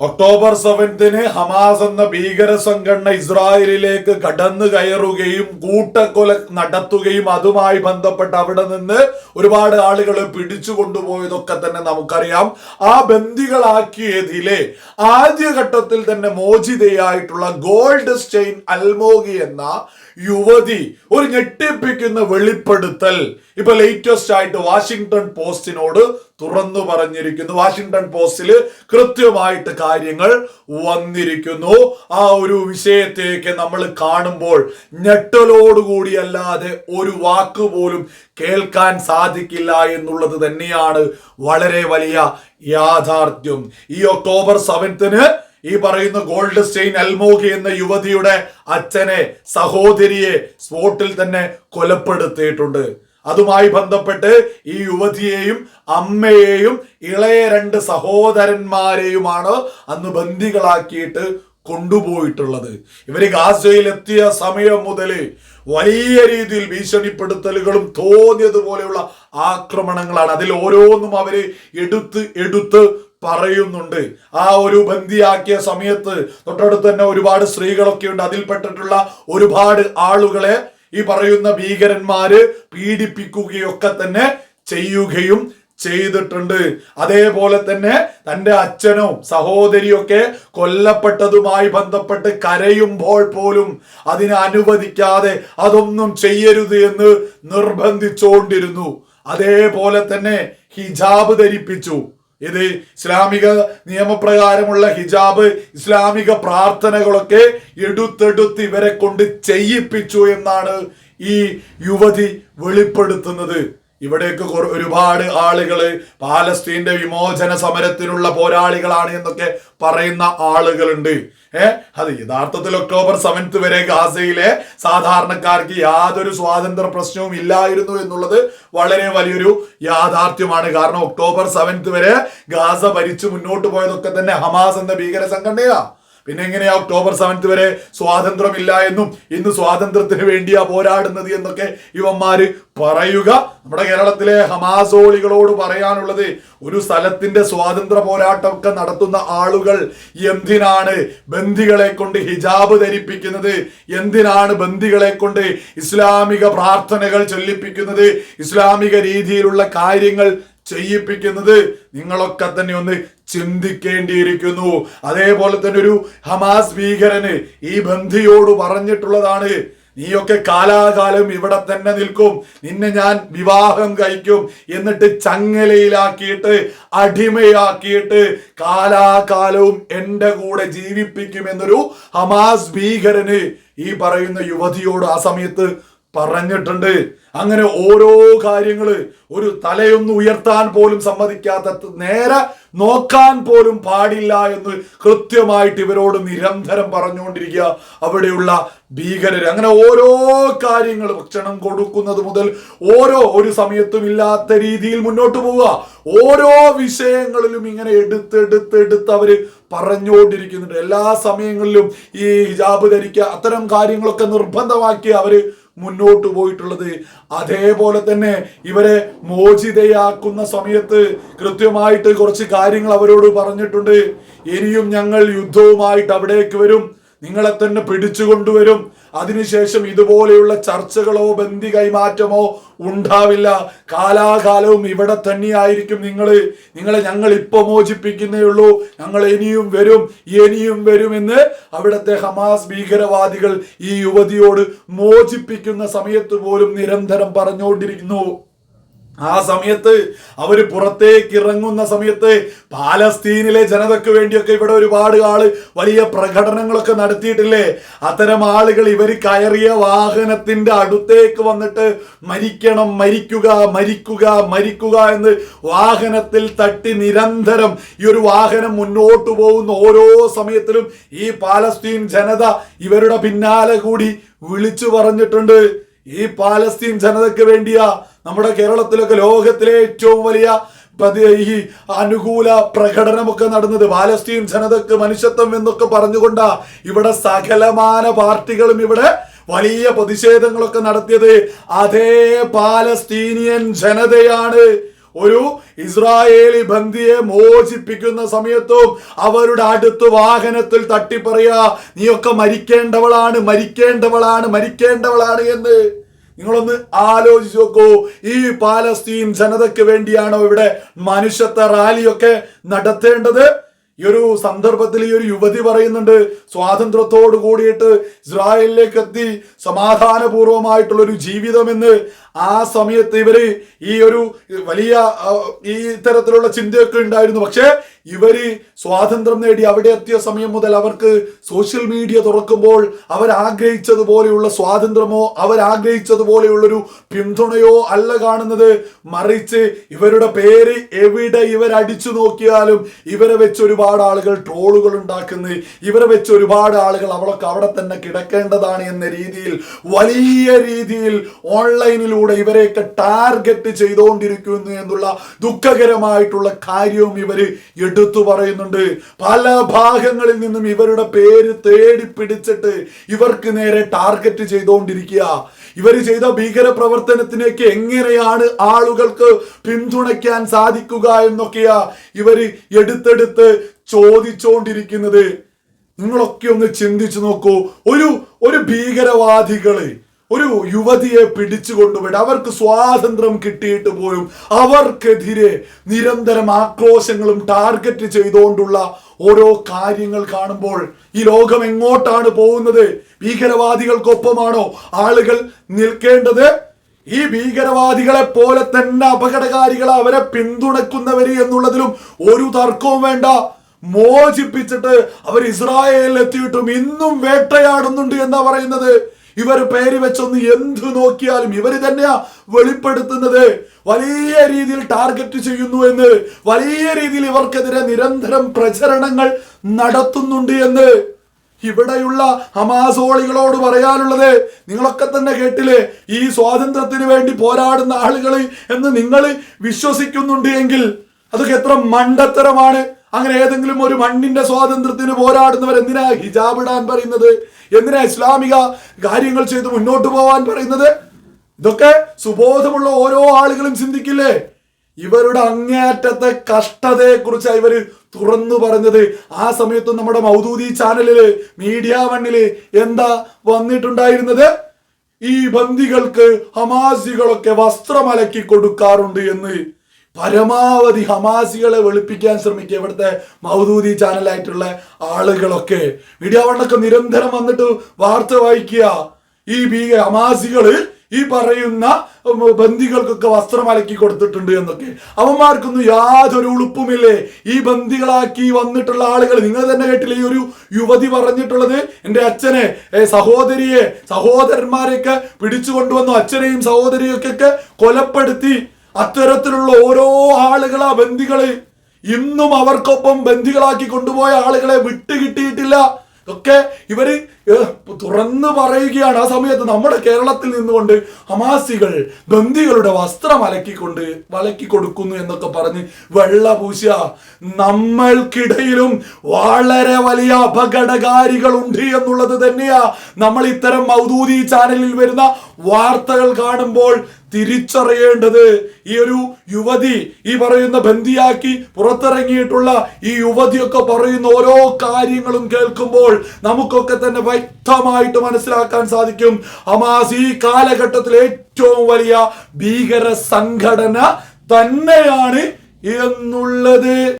October സെവൻത്തിന് Hamas എന്ന ഭീകര സംഘടന ഇസ്രായേലിലേക്ക് കടന്നു കയറുകയും കൂട്ടക്കൊല നടത്തുകയും അതുമായി ബന്ധപ്പെട്ട് അവിടെ നിന്ന് ഒരുപാട് ആളുകൾ പിടിച്ചു കൊണ്ടുപോയതൊക്കെ തന്നെ നമുക്കറിയാം. ആ ബന്ദികളാക്കിയതിലെ ആദ്യഘട്ടത്തിൽ തന്നെ മോചിതയായിട്ടുള്ള ഗോൾഡ് സ്റ്റെയിൻ അൽമോഗി എന്ന യുവതി ഒരു ഞെട്ടിപ്പിക്കുന്ന വെളിപ്പെടുത്തൽ. ഇപ്പൊ ലേറ്റസ്റ്റ് ആയിട്ട് വാഷിങ്ടൺ പോസ്റ്റിനോട് തുറന്നു പറഞ്ഞിരിക്കുന്നു. വാഷിങ്ടൺ പോസ്റ്റിൽ കൃത്യമായിട്ട് കാര്യങ്ങൾ വന്നിരിക്കുന്നു. ആ ഒരു വിഷയത്തേക്ക് നമ്മൾ കാണുമ്പോൾ ഞെട്ടലോടുകൂടിയല്ലാതെ ഒരു വാക്ക് പോലും കേൾക്കാൻ സാധിക്കില്ല എന്നുള്ളത് തന്നെയാണ് വളരെ വലിയ യാഥാർത്ഥ്യം. ഈ ഒക്ടോബർ സെവൻത്തിന് ഈ പറയുന്ന ഗോൾഡ് സ്റ്റെയിൻ അൽമോഗി എന്ന യുവതിയുടെ അച്ഛനെ സഹോദരിയെ സ്പോട്ടിൽ തന്നെ കൊലപ്പെടുത്തിയിട്ടുണ്ട്. അതുമായി ബന്ധപ്പെട്ട് ഈ യുവതിയെയും അമ്മയെയും ഇളയ രണ്ട് സഹോദരന്മാരെയുമാണ് അന്ന് ബന്ദികളാക്കിയിട്ട് കൊണ്ടുപോയിട്ടുള്ളത്. ഇവർ ഗാസയിൽ എത്തിയ സമയം മുതൽ വലിയ രീതിയിൽ ഭീഷണിപ്പെടുത്തലുകളും തോന്നിയതുപോലെയുള്ള ആക്രമണങ്ങളാണ്. അതിൽ ഓരോന്നും അവർ എടുത്ത് എടുത്ത് പറയുന്നുണ്ട്. ആ ഒരു ബന്ദിയാക്കിയ സമയത്ത് തൊട്ടടുത്ത് തന്നെ ഒരുപാട് സ്ത്രീകളൊക്കെ ഉണ്ട്. അതിൽപ്പെട്ടിട്ടുള്ള ഒരുപാട് ആളുകളെ ഈ പറയുന്ന ഭീകരന്മാര് പീഡിപ്പിക്കുകയൊക്കെ തന്നെ ചെയ്യുകയും ചെയ്തിട്ടുണ്ട്. അതേപോലെ തന്നെ തന്റെ അച്ഛനോ സഹോദരിയൊക്കെ കൊല്ലപ്പെട്ടതുമായി ബന്ധപ്പെട്ട് കരയുമ്പോൾ പോലും അതിനെ അനുവദിക്കാതെ അതൊന്നും ചെയ്യരുത് എന്ന് നിർബന്ധിച്ചുകൊണ്ടിരുന്നു അതേപോലെ തന്നെ ഹിജാബ് ധരിപ്പിച്ചു. ഇത് ഇസ്ലാമിക നിയമപ്രകാരമുള്ള ഹിജാബ് ഇസ്ലാമിക പ്രാർത്ഥനകളൊക്കെ എടുത്തെടുത്ത് ഇവരെ കൊണ്ട് ചെയ്യിപ്പിച്ചു എന്നാണ് ഈ യുവതി വെളിപ്പെടുത്തുന്നത്. ഇവിടേക്ക് ഒരുപാട് ആളുകൾ പാലസ്തീന്റെ വിമോചന സമരത്തിനുള്ള പോരാളികളാണ് എന്നൊക്കെ പറയുന്ന ആളുകളുണ്ട്. ഏ? അത് യഥാർത്ഥത്തിൽ ഒക്ടോബർ സെവൻത്ത് വരെ ഗാസയിലെ സാധാരണക്കാർക്ക് യാതൊരു സ്വാതന്ത്ര്യ പ്രശ്നവും ഇല്ലായിരുന്നു എന്നുള്ളത് വളരെ വലിയൊരു യാഥാർത്ഥ്യമാണ്. കാരണം ഒക്ടോബർ സെവൻത്ത് വരെ ഗാസ ഭരിച്ചു മുന്നോട്ട് പോയതൊക്കെ തന്നെ ഹമാസ് എന്ന ഭീകര സംഘടനയാ. പിന്നെ എങ്ങനെയാ ഒക്ടോബർ സെവൻത്ത് വരെ സ്വാതന്ത്ര്യമില്ല എന്നും ഇന്ന് സ്വാതന്ത്ര്യത്തിന് വേണ്ടിയാ പോരാടുന്നത് എന്നൊക്കെ ഇവന്മാര് പറയുക. നമ്മുടെ കേരളത്തിലെ ഹമാസോളികളോട് പറയാനുള്ളത് ഒരു സ്ഥലത്തിന്റെ സ്വാതന്ത്ര്യ പോരാട്ടമൊക്കെ നടത്തുന്ന ആളുകൾ എന്തിനാണ് ബന്ദികളെ കൊണ്ട് ഹിജാബ് ധരിപ്പിക്കുന്നത്? എന്തിനാണ് ബന്ദികളെ കൊണ്ട് ഇസ്ലാമിക പ്രാർത്ഥനകൾ ചൊല്ലിപ്പിക്കുന്നത്? ഇസ്ലാമിക രീതിയിലുള്ള കാര്യങ്ങൾ ചെയ്യിപ്പിക്കുന്നത് നിങ്ങളൊക്കെ തന്നെ ഒന്ന് ചിന്തിക്കേണ്ടിയിരിക്കുന്നു. അതേപോലെ തന്നെ ഒരു ഹമാസ് ഭീകരന് ഈ ബന്ധിയോട് പറഞ്ഞിട്ടുള്ളതാണ് നീയൊക്കെ കാലാകാലം ഇവിടെ തന്നെ നിൽക്കും നിന്നെ ഞാൻ വിവാഹം കഴിക്കും എന്നിട്ട് ചങ്ങലയിലാക്കിയിട്ട് അടിമയാക്കിയിട്ട് കാലാകാലവും എന്റെ കൂടെ ജീവിപ്പിക്കും എന്നൊരു ഹമാസ് ഭീകരന് ഈ പറയുന്ന യുവതിയോട് ആ സമയത്ത് പറഞ്ഞിട്ടുണ്ട്. അങ്ങനെ ഓരോ കാര്യങ്ങൾ ഒരു തലയൊന്നും ഉയർത്താൻ പോലും സമ്മതിക്കാത്ത നേരെ നോക്കാൻ പോലും പാടില്ല എന്ന് കൃത്യമായിട്ട് ഇവരോട് നിരന്തരം പറഞ്ഞുകൊണ്ടിരിക്കുക. അവിടെയുള്ള ഭീകരർ അങ്ങനെ ഓരോ കാര്യങ്ങൾ ഭക്ഷണം കൊടുക്കുന്നത് മുതൽ ഓരോ ഒരു സമയത്തും ഇല്ലാത്ത രീതിയിൽ മുന്നോട്ട് പോവുക. ഓരോ വിഷയങ്ങളിലും ഇങ്ങനെ എടുത്ത് എടുത്ത് എടുത്ത് അവർ പറഞ്ഞുകൊണ്ടിരിക്കുന്നുണ്ട്. എല്ലാ സമയങ്ങളിലും ഈ ഹിജാബ് ധരിക്കുക അത്തരം കാര്യങ്ങളൊക്കെ നിർബന്ധമാക്കി അവർ മുന്നോട്ട് പോയിട്ടുള്ളത്. അതേപോലെ തന്നെ ഇവരെ മോചിതയാക്കുന്ന സമയത്ത് കൃത്യമായിട്ട് കുറച്ച് കാര്യങ്ങൾ അവരോട് പറഞ്ഞിട്ടുണ്ട്. ഇനിയും ഞങ്ങൾ യുദ്ധവുമായിട്ട് അവിടേക്ക് വരും. നിങ്ങളെ തന്നെ പിടിച്ചുകൊണ്ടുവരും അതിനുശേഷം ഇതുപോലെയുള്ള ചർച്ചകളോ ബന്ധി കൈമാറ്റമോ ഉണ്ടാവില്ല. കാലാകാലവും ഇവിടെ തന്നെയായിരിക്കും നിങ്ങൾ. നിങ്ങളെ ഞങ്ങൾ ഇപ്പോൾ മോചിപ്പിക്കുന്നേ ഉള്ളൂ. ഞങ്ങൾ ഇനിയും വരും ഇനിയും വരുമെന്ന് അവിടുത്തെ ഹമാസ് ഭീകരവാദികൾ ഈ യുവതിയോട് മോചിപ്പിക്കുന്ന സമയത്ത് പോലും നിരന്തരം പറഞ്ഞുകൊണ്ടിരിക്കുന്നു. ആ സമയത്ത് അവർ പുറത്തേക്ക് ഇറങ്ങുന്ന സമയത്ത് പാലസ്തീനിലെ ജനതയ്ക്ക് വേണ്ടിയൊക്കെ ഇവിടെ ഒരുപാട് ആൾ വലിയ പ്രകടനങ്ങളൊക്കെ നടത്തിയിട്ടില്ലേ? അത്തരം ആളുകൾ ഇവർ കയറിയ വാഹനത്തിന്റെ അടുത്തേക്ക് വന്നിട്ട് മരിക്കണം മരിക്കുക മരിക്കുക മരിക്കുക എന്ന് വാഹനത്തിൽ തട്ടി നിരന്തരം ഈ ഒരു വാഹനം മുന്നോട്ട് പോകുന്ന ഓരോ സമയത്തിലും ഈ പാലസ്തീൻ ജനത ഇവരുടെ പിന്നാലെ കൂടി വിളിച്ചു പറഞ്ഞിട്ടുണ്ട്. ഈ പാലസ്തീൻ ജനതയ്ക്ക് വേണ്ടിയ നമ്മുടെ കേരളത്തിലൊക്കെ ലോകത്തിലെ ഏറ്റവും വലിയ ഈ അനുകൂല പ്രകടനമൊക്കെ നടന്നത്. പാലസ്തീൻ ജനതക്ക് മനുഷ്യത്വം എന്നൊക്കെ പറഞ്ഞുകൊണ്ടാ ഇവിടെ സകലമാന പാർട്ടികളും ഇവിടെ വലിയ പ്രതിഷേധങ്ങളൊക്കെ നടത്തിയത്. അതേ പാലസ്തീനിയൻ ജനതയാണ്. ഒരു ഇസ്രായേലി ബന്ധിയെ മോചിപ്പിക്കുന്ന സമയത്തും അവരുടെ അടുത്ത് വാഹനത്തിൽ തട്ടിപ്പറയാ നീയൊക്കെ മരിക്കേണ്ടവളാണ് മരിക്കേണ്ടവളാണ് മരിക്കേണ്ടവളാണ് എന്ന്. നിങ്ങളൊന്ന് ആലോചിച്ച് നോക്കൂ. ഈ പാലസ്തീൻ ജനതയ്ക്ക് വേണ്ടിയാണോ ഇവിടെ മനുഷ്യത്വ റാലിയൊക്കെ നടത്തേണ്ടത്? ഈ ഒരു സന്ദർഭത്തിൽ ഈ ഒരു യുവതി പറയുന്നുണ്ട് സ്വാതന്ത്ര്യത്തോട് കൂടിയിട്ട് ഇസ്രായേലിലേക്ക് എത്തി സമാധാനപൂർവമായിട്ടുള്ള ഒരു ജീവിതമെന്ന്. ആ സമയത്ത് ഇവർ ഈ ഒരു വലിയ ഈ തരത്തിലുള്ള ചിന്തയൊക്കെ ഉണ്ടായിരുന്നു. പക്ഷേ ഇവർ സ്വാതന്ത്ര്യം നേടി അവിടെ എത്തിയ സമയം മുതൽ അവർക്ക് സോഷ്യൽ മീഡിയ തുറക്കുമ്പോൾ അവർ ആഗ്രഹിച്ചതുപോലെയുള്ള സ്വാതന്ത്ര്യമോ അവർ ആഗ്രഹിച്ചതുപോലെയുള്ളൊരു പിന്തുണയോ അല്ല കാണുന്നത്. മറിച്ച് ഇവരുടെ പേര് എവിടെ ഇവർ അടിച്ചു നോക്കിയാലും ഇവരെ വെച്ച് ഒരുപാട് ആളുകൾ ട്രോളുകൾ ഉണ്ടാക്കുന്നു. ഇവരെ വെച്ച് ഒരുപാട് ആളുകൾ അവളൊക്കെ അവിടെ തന്നെ കിടക്കേണ്ടതാണ് എന്ന രീതിയിൽ വലിയ രീതിയിൽ ഓൺലൈനിലൂടെ ഇവരെയൊക്കെ ടാർഗറ്റ് ചെയ്തുകൊണ്ടിരിക്കുന്നു എന്നുള്ള ദുഃഖകരമായിട്ടുള്ള കാര്യവും ഇവർ എടുത്തു പറയുന്നുണ്ട്. പല ഭാഗങ്ങളിൽ നിന്നും ഇവരുടെ പേര് തേടി പിടിച്ചിട്ട് ഇവർക്ക് നേരെ ടാർഗറ്റ് ചെയ്തുകൊണ്ടിരിക്കുക ഇവർ ചെയ്ത ഭീകര പ്രവർത്തനത്തിനേക്ക് എങ്ങനെയാണ് ആളുകൾക്ക് പിന്തുണയ്ക്കാൻ സാധിക്കുക എന്നൊക്കെയാ ഇവർ എടുത്തെടുത്ത് ചോദിച്ചുകൊണ്ടിരിക്കുന്നത് നിങ്ങളൊക്കെ ഒന്ന് ചിന്തിച്ചു നോക്കൂ. ഒരു ഒരു ഭീകരവാദികൾ ഒരു യുവതിയെ പിടിച്ചു കൊണ്ടുപോയിട്ട് അവർക്ക് സ്വാതന്ത്ര്യം കിട്ടിയിട്ട് പോലും അവർക്കെതിരെ നിരന്തരം ആക്രോശങ്ങളും ടാർഗറ്റ് ചെയ്തുകൊണ്ടുള്ള ഓരോ കാര്യങ്ങൾ കാണുമ്പോൾ ഈ ലോകം എങ്ങോട്ടാണ് പോകുന്നത്? ഭീകരവാദികൾക്കൊപ്പമാണോ ആളുകൾ നിൽക്കേണ്ടത്? ഈ ഭീകരവാദികളെ പോലെ തന്നെ അപകടകാരികളെ അവരെ പിന്തുണക്കുന്നവര് എന്നുള്ളതിലും ഒരു തർക്കവും വേണ്ട. മോചിപ്പിച്ചിട്ട് അവർ ഇസ്രായേലിൽ എത്തിയിട്ടും ഇന്നും വേട്ടയാടുന്നുണ്ട് എന്നാ പറയുന്നത്? ഇവർ പേര് വെച്ചൊന്ന് എന്തു നോക്കിയാലും ഇവർ തന്നെയാ വെളിപ്പെടുത്തുന്നത്. വലിയ രീതിയിൽ ടാർഗറ്റ് ചെയ്യുന്നു എന്ന് വലിയ രീതിയിൽ ഇവർക്കെതിരെ നിരന്തരം പ്രചരണങ്ങൾ നടത്തുന്നുണ്ട് എന്ന് ഇവിടെയുള്ള ഹമാസോളികളോട് പറയാനുള്ളത് നിങ്ങളൊക്കെ തന്നെ കേട്ടില്ലേ ഈ സ്വാതന്ത്ര്യത്തിന് വേണ്ടി പോരാടുന്ന ആളുകൾ എന്ന് നിങ്ങൾ വിശ്വസിക്കുന്നുണ്ട് എങ്കിൽ അതൊക്കെ എത്ര മണ്ടത്തരമാണ്. അങ്ങനെ ഏതെങ്കിലും ഒരു മണ്ണിന്റെ സ്വാതന്ത്ര്യത്തിന് പോരാടുന്നവർ എന്തിനാ ഹിജാബ് ഇടാൻ പറയുന്നത്? എന്തിനാ ഇസ്ലാമിക കാര്യങ്ങൾ ചെയ്ത് മുന്നോട്ട് പോവാൻ പറയുന്നത്? ഇതൊക്കെ സുബോധമുള്ള ഓരോ ആളുകളും ചിന്തിക്കില്ലേ? ഇവരുടെ അങ്ങേയറ്റത്തെ കഷ്ടതയെ കുറിച്ച് ഇവർ തുറന്നു പറഞ്ഞത്. ആ സമയത്തും നമ്മുടെ മൗദൂദി ചാനലിൽ മീഡിയ വണ്ണിൽ എന്താ വന്നിട്ടുണ്ടായിരുന്നത്? ഈ ബന്ദികൾക്ക് ഹമാസികളൊക്കെ വസ്ത്രമലക്കി കൊടുക്കാറുണ്ട് എന്ന്. പരമാവധി ഹമാസികളെ വെളുപ്പിക്കാൻ ശ്രമിക്കുക. ഇവിടുത്തെ മൗദൂദി ചാനലായിട്ടുള്ള ആളുകളൊക്കെ മീഡിയ വണ്ണൊക്കെ നിരന്തരം വന്നിട്ട് വാർത്ത വായിക്കുക. ഈ ഭീക ഹമാസികൾ ഈ പറയുന്ന ബന്ദികൾക്കൊക്കെ വസ്ത്രം അലക്കി കൊടുത്തിട്ടുണ്ട് എന്നൊക്കെ. അവന്മാർക്കൊന്നും യാതൊരു ഉളുപ്പുമില്ലേ? ഈ ബന്ദികളാക്കി വന്നിട്ടുള്ള ആളുകൾ നിങ്ങൾ തന്നെ കേട്ടില്ല ഈ ഒരു യുവതി പറഞ്ഞിട്ടുള്ളത്? എന്റെ അച്ഛനെ സഹോദരിയെ സഹോദരന്മാരെയൊക്കെ പിടിച്ചു കൊണ്ടുവന്നു. അച്ഛനെയും സഹോദരിയൊക്കെ കൊലപ്പെടുത്തി. അത്തരത്തിലുള്ള ഓരോ ആളുകളെ ബന്ധികളെ ഇന്നും അവർക്കൊപ്പം ബന്ധികളാക്കി കൊണ്ടുപോയ ആളുകളെ വിട്ടുകിട്ടിയിട്ടില്ല ഒക്കെ ഇവർ തുറന്നു പറയുകയാണ് ആ സമയത്ത് നമ്മുടെ കേരളത്തിൽ നിന്നുകൊണ്ട് ഹമാസികൾ ബന്ദികളുടെ വസ്ത്രം അലക്കിക്കൊണ്ട് വലക്കി കൊടുക്കുന്നു എന്നൊക്കെ പറഞ്ഞ് വെള്ള പൂശ നമ്മൾക്കിടയിലും വളരെ വലിയ അപകടകാരികളുണ്ട് എന്നുള്ളത് തന്നെയാ. നമ്മൾ ഇത്തരം മൗദൂദി ചാനലിൽ വരുന്ന വാർത്തകൾ കാണുമ്പോൾ തിരിച്ചറിയേണ്ടത് ഈ ഒരു യുവതി ഈ പറയുന്ന ബന്ധിയാക്കി പുറത്തിറങ്ങിയിട്ടുള്ള ഈ യുവതിയൊക്കെ പറയുന്ന ഓരോ കാര്യങ്ങളും കേൾക്കുമ്പോൾ നമുക്കൊക്കെ തന്നെ വ്യക്തമായിട്ട് മനസ്സിലാക്കാൻ സാധിക്കും. ഹമാസ് ഈ കാലഘട്ടത്തിൽ ഏറ്റവും വലിയ ഭീകര സംഘടന തന്നെയാണ് എന്നുള്ളത്.